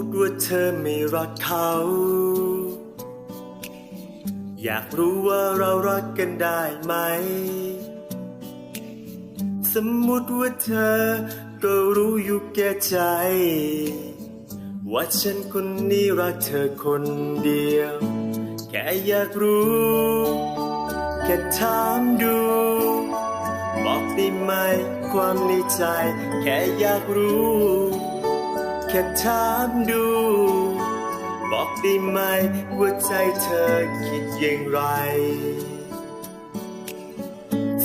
มุติว่าเธอไม่รักเขา อยากรู้ว่าเรารักกันได้ไหม สมมุติว่าเธอก็รู้อยู่แก่ใจ ว่าฉันคนนี้รักเธอคนเดียว แค่อยากรู้ แค่ถามดู บอกได้ไหมความในใจ แค่อยากรู้ แค่ถามดู บอกได้ไหมว่าใจเธอคิดอย่างไร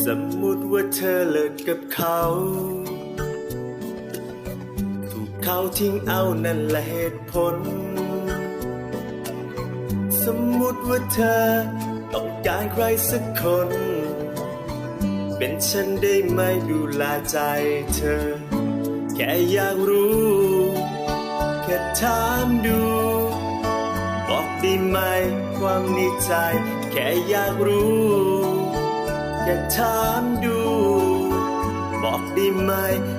สมมุติว่าเธอเลิกกับเขา ถูกเขาทิ้งเอานั่นแหละเหตุผล สมมุติว่าเธอต้องการใครสักคน เป็นฉันได้ไหมดูแลใจเธอ แค่อยากรู้ แค่ถามดู บอกได้ไหมความในใจ แค่อยากรู้แค่ถามดู บอกได้ไหม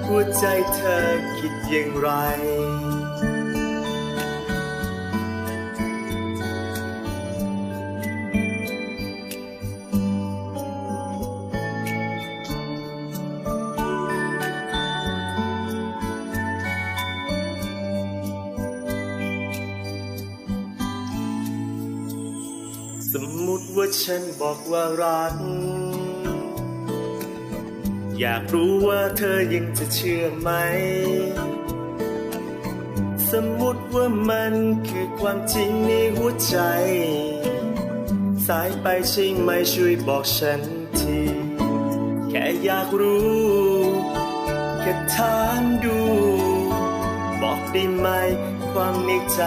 หัวใจเธอคิดอย่างไร สมมุติว่าฉันบอกว่ารัก อยากรู้ว่าเธอยังจะเชื่อไหม สมมุติว่ามันคือความจริงในหัวใจ สายไปใช่ไหมช่วยบอกฉันที แค่อยากรู้แค่ถามดู บอกได้ไหม ความในใจ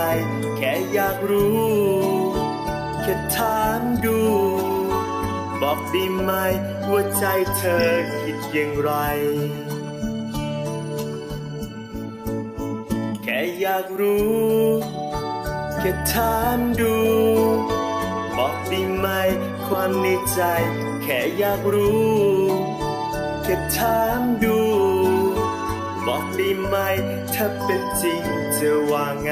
แค่อยากรู้ ค่ถามดู บอกได้ไหมว่าใจเธอคิดอย่างไร แค่อยากรู้แค่ถามดู บอกได้ไหมความในใจ แค่อยากรู้แค่ถามดู บอกได้ไหมถ้าเป็นจริงจะว่าไง